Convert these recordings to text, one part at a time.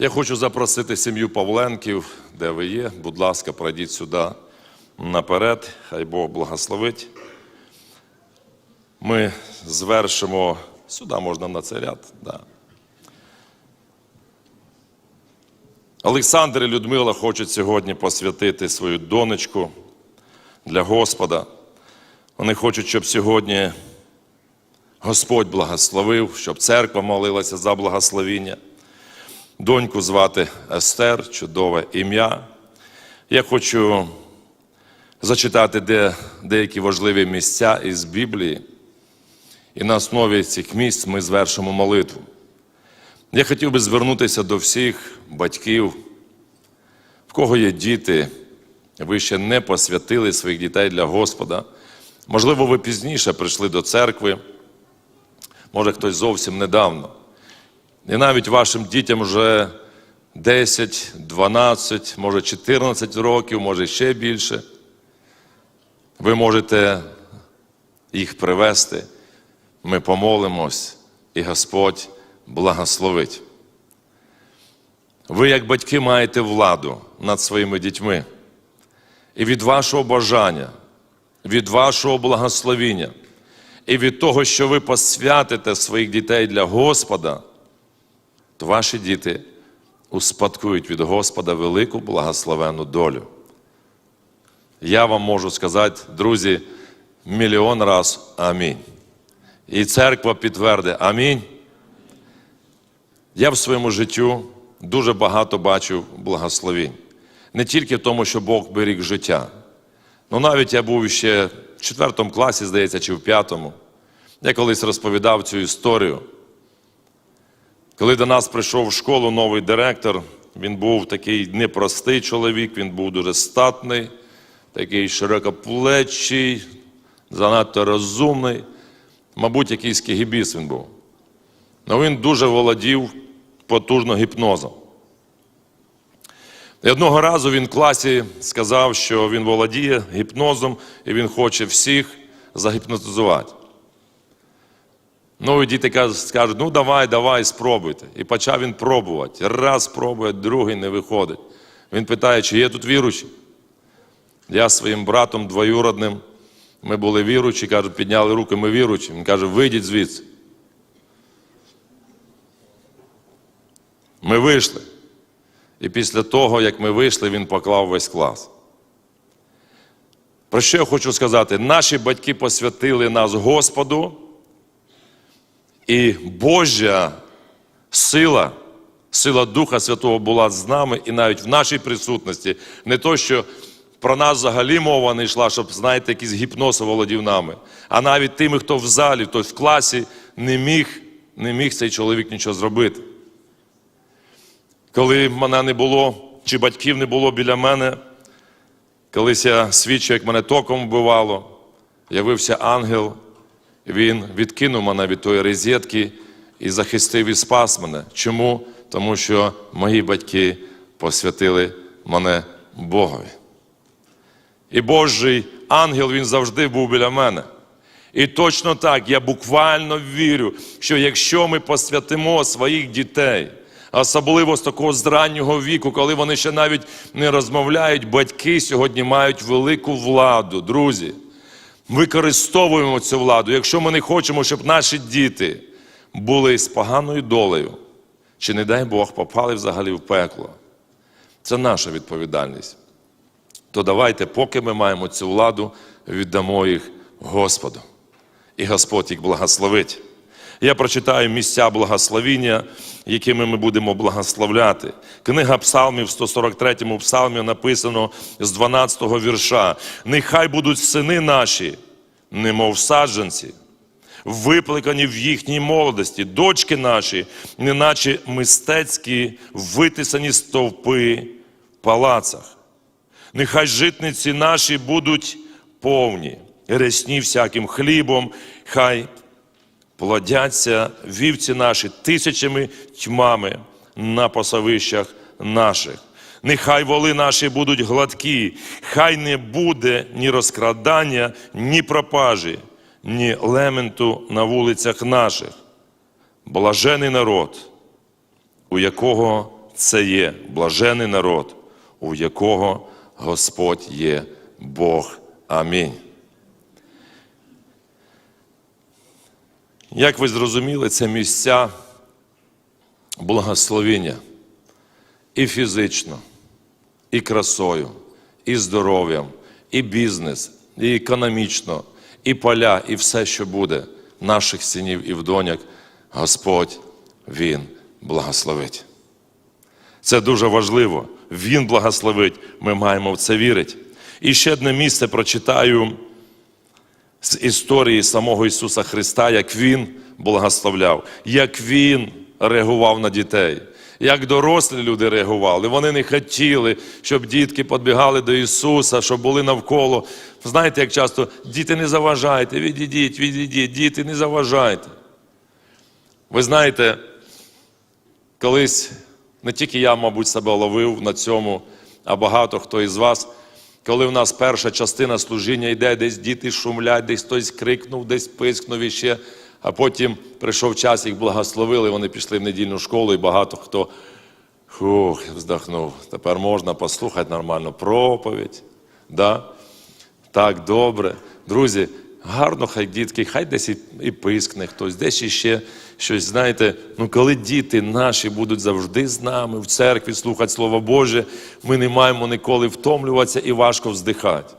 Я хочу запросити сім'ю Павленків, де ви є. Будь ласка, пройдіть сюди наперед. Хай Бог благословить. Ми звершимо сюди можна на цей ряд. Да. Олександр і Людмила хочуть сьогодні посвятити свою донечку для Господа. Вони хочуть, щоб сьогодні Господь благословив, щоб церква молилася за благословіння. Доньку звати Естер, чудове ім'я. Я хочу зачитати де, деякі важливі місця із Біблії. І на основі цих місць ми звершимо молитву. Я хотів би звернутися до всіх батьків, в кого є діти, ви ще не посвятили своїх дітей для Господа. Можливо, ви пізніше прийшли до церкви, може хтось зовсім недавно. І навіть вашим дітям вже 10, 12, може 14 років, може ще більше. Ви можете їх привести. Ми помолимось, і Господь благословить. Ви, як батьки, маєте владу над своїми дітьми. І від вашого бажання, від вашого благословіння, і від того, що ви посвятите своїх дітей для Господа, то ваші діти успадкують від Господа велику благословенну долю. Я вам можу сказати, друзі, мільйон раз амінь. І церква підтвердить амінь. Я в своєму життю дуже багато бачив благословінь. Не тільки в тому, що Бог беріг життя. Ну навіть я був ще в четвертому класі, здається, чи в п'ятому. Я колись розповідав цю історію. Коли до нас прийшов в школу новий директор, він був такий непростий чоловік, він був дуже статний, такий широкоплечий, занадто розумний. Мабуть, якийсь кегібіс він був. Але він дуже володів потужно гіпнозом. І одного разу він в класі сказав, що він володіє гіпнозом і він хоче всіх загіпнотизувати. Ну, і діти скажуть, ну давай, давай, спробуйте. І почав він пробувати. Раз пробує, другий не виходить. Він питає, чи є тут віручі. Я своїм братом двоюродним, ми були віручі, кажуть, підняли руки, ми віручі. Він каже, вийдіть звідси. Ми вийшли. І після того, як ми вийшли, він поклав весь клас. Про що я хочу сказати? Наші батьки посвятили нас Господу, і Божа сила, сила Духа Святого була з нами і навіть в нашій присутності. Не то, що про нас взагалі мова не йшла, щоб, знаєте, якийсь гіпноз володів нами. А навіть тими, хто в залі, хто в класі, не міг, не міг цей чоловік нічого зробити. Коли мене не було, чи батьків не було біля мене, колись я свідчив, як мене током вбивало, явився ангел, він відкинув мене від тої розетки і захистив і спас мене. Чому? Тому що мої батьки посвятили мене Богові. І Божий ангел він завжди був біля мене. І точно так, я буквально вірю, що якщо ми посвятимо своїх дітей, особливо з такого з раннього віку, коли вони ще навіть не розмовляють, батьки сьогодні мають велику владу, друзі. Використовуємо цю владу. Якщо ми не хочемо, щоб наші діти були з поганою долею, чи, не дай Бог, попали взагалі в пекло. Це наша відповідальність. То давайте, поки ми маємо цю владу, віддамо їх Господу. І Господь їх благословить. Я прочитаю місця благословіння, якими ми будемо благословляти. Книга Псалмів, 143-му псалмі написано з 12-го вірша: Нехай будуть сини наші, немов саджанці, випликані в їхній молодості, дочки наші, неначе мистецькі витисані стовпи в палацах. Нехай житниці наші будуть повні, рясні всяким хлібом, хай плодяться вівці наші тисячами тьмами на пасовищах наших. Нехай воли наші будуть гладкі, хай не буде ні розкрадання, ні пропажі, ні лементу на вулицях наших. Блажений народ, у якого це є блажений народ, у якого Господь є Бог. Амінь. Як ви зрозуміли, це місця благословіння і фізично, і красою, і здоров'ям, і бізнес, і економічно, і поля, і все, що буде наших синів і вдоняк, Господь Він благословить. Це дуже важливо. Він благословить, ми маємо в це вірити. І ще одне місце прочитаю з історії самого Ісуса Христа, як Він благословляв, як Він реагував на дітей, як дорослі люди реагували. Вони не хотіли, щоб дітки підбігали до Ісуса, щоб були навколо. Знаєте, як часто діти не заважайте, відійдіть, відійдіть, діти, не заважайте. Ви знаєте, колись не тільки я, мабуть, себе ловив на цьому, а багато хто із вас, коли в нас перша частина служіння йде, десь діти шумлять, десь хтось крикнув, десь пискнув іще, а потім прийшов час, їх благословили, вони пішли в недільну школу, і багато хто фух, вздохнув. Тепер можна послухати нормально проповідь. Да? Так, добре. Друзі, гарно, хай дітки, хай десь і, пискне хтось, десь іще щось. Знаєте, ну коли діти наші будуть завжди з нами в церкві слухати Слово Боже, ми не маємо ніколи втомлюватися і важко вздихати.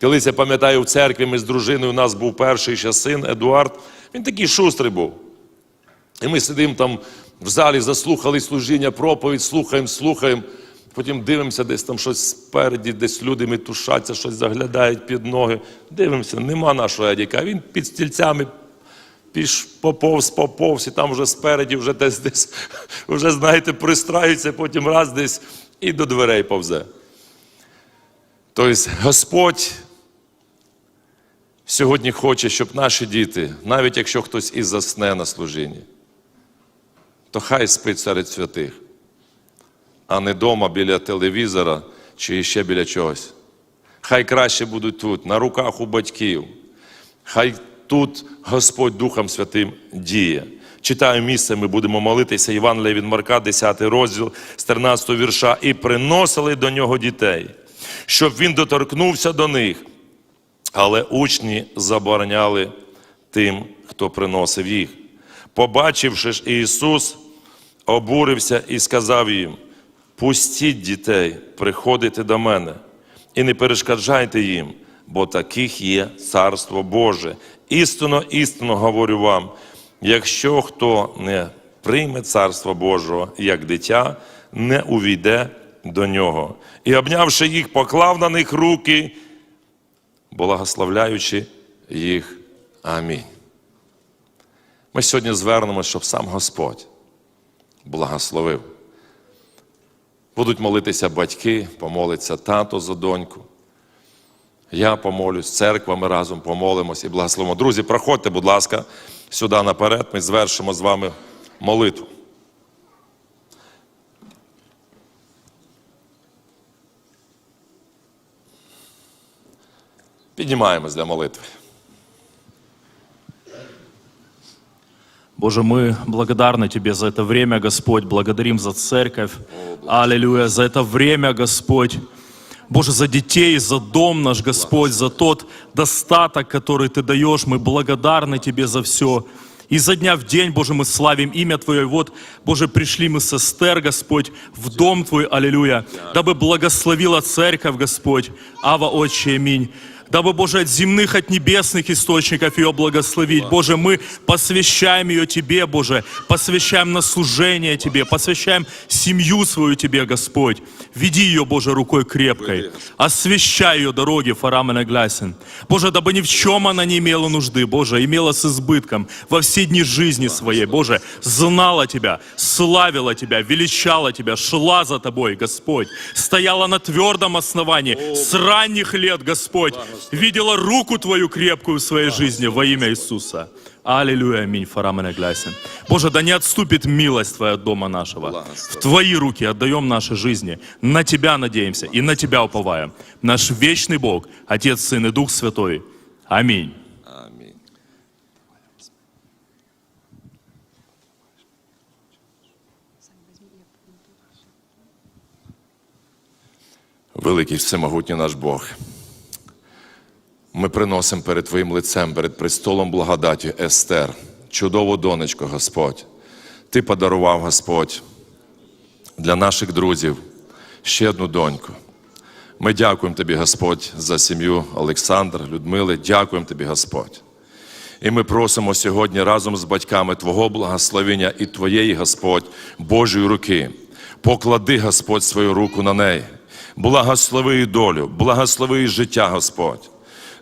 Колись я пам'ятаю, в церкві ми з дружиною, у нас був перший ще син Едуард, він такий шустрий був. І ми сидимо там в залі, заслухали служіння, проповідь, слухаємо, слухаємо. Потім дивимося, десь там щось спереді, десь люди метушаться, щось заглядають під ноги. Дивимося, нема нашого Едіка. Він під стільцями піш поповз, поповз, і там вже спереді, вже десь десь, вже, знаєте, пристраються, потім раз десь і до дверей повзе. Тобто Господь сьогодні хоче, щоб наші діти, навіть якщо хтось і засне на служінні, то хай спить серед святих, а не дома біля телевізора чи ще біля чогось. Хай краще будуть тут, на руках у батьків. Хай тут Господь Духом Святим діє. Читаю місце, ми будемо молитися. Іван Левін Марка, 10 розділ з 13 вірша. І приносили до нього дітей, щоб він доторкнувся до них. Але учні забороняли тим, хто приносив їх. Побачивши ж Ісус, обурився і сказав їм: Пустіть дітей, приходити до мене, і не перешкоджайте їм, бо таких є Царство Боже. Істинно, істинно говорю вам: якщо хто не прийме Царство Божого як дитя, не увійде до нього. І обнявши їх, поклав на них руки, благословляючи їх. Амінь. Ми сьогодні звернемося, щоб сам Господь благословив. Будуть молитися батьки, помолиться тато за доньку. Я помолюсь, церква, ми разом помолимось і благословимо. Друзі, проходьте, будь ласка, сюди наперед, ми звершимо з вами молитву. Піднімаємось для молитви. Боже, мы благодарны Тебе за это время, Господь, благодарим за церковь, аллилуйя, за это время, Господь. Боже, за детей, за дом наш, Господь, за тот достаток, который Ты даешь, мы благодарны Тебе за все. И за дня в день, Боже, мы славим имя Твое. И вот, Боже, пришли мы с Эстер, Господь, в дом Твой, аллилуйя, дабы благословила церковь, Господь. Ава, Отче, аминь. Дабы, Боже, от земных, от небесных источников ее благословить. Боже, мы посвящаем ее Тебе, Боже, посвящаем на служение Тебе, посвящаем семью свою Тебе, Господь. Веди ее, Боже, рукой крепкой. Освящай ее дороги, Фарам и Наглясин. Боже, дабы ни в чем она не имела нужды, Боже, имела с избытком во все дни жизни своей, Боже, знала Тебя, славила Тебя, величала Тебя, шла за Тобой, Господь, стояла на твердом основании с ранних лет, Господь, видела руку Твою крепкую в своей жизни во имя Иисуса. Аллилуйя, аминь, фарамен глясен. Боже, да не отступит милость Твоя от дома нашего. В Твои руки отдаем наши жизни. На Тебя надеемся и на Тебя уповаем. Наш вечный Бог, Отец, Сын и Дух Святой. Аминь. Великий всемогутній наш Бог. Ми приносимо перед Твоїм лицем, перед престолом благодаті Естер, чудову донечку, Господь. Ти подарував, Господь, для наших друзів ще одну доньку. Ми дякуємо Тобі, Господь, за сім'ю Олександра, Людмили. Дякуємо Тобі, Господь. І ми просимо сьогодні разом з батьками Твого благословення і Твоєї, Господь, Божої руки. Поклади, Господь, свою руку на неї. Благослови її долю, благослови її життя, Господь.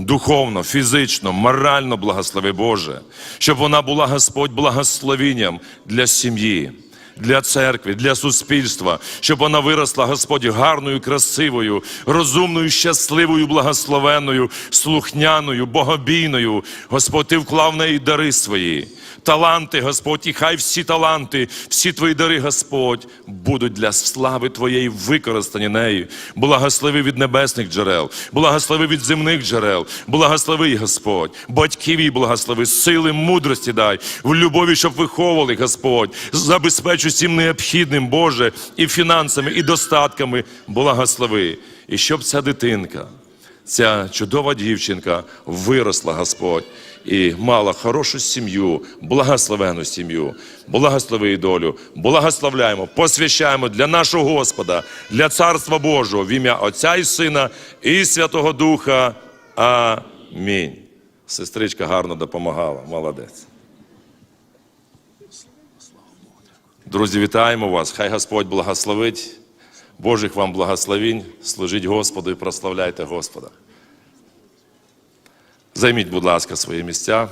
Духовно, фізично, морально благослови Боже, щоб вона була, Господь, благословенням для сім'ї, для церкви, для суспільства, щоб вона виросла, Господь, гарною, красивою, розумною, щасливою, благословенною, слухняною, богобійною. Господь, ти вклав в неї дари свої, таланти, Господь, і хай всі таланти, всі твої дари, Господь, будуть для слави Твоєї використані нею. Благослови від небесних джерел, благослови від земних джерел, благослови, Господь, батьків їй благослови, сили, мудрості дай, в любові, щоб виховували, Господь, забезпечу всім необхідним, Боже, і фінансами, і достатками, благослови. І щоб ця дитинка, ця чудова дівчинка виросла, Господь, і мала хорошу сім'ю, благословену сім'ю, благослови її долю, благословляємо, посвящаємо для нашого Господа, для Царства Божого, в ім'я Отця і Сина і Святого Духа. Амінь. Сестричка гарно допомагала, молодець. Друзі, вітаємо вас. Хай Господь благословить. Божих вам благословінь. Служіть Господу і прославляйте Господа. Займіть, будь ласка, свої місця.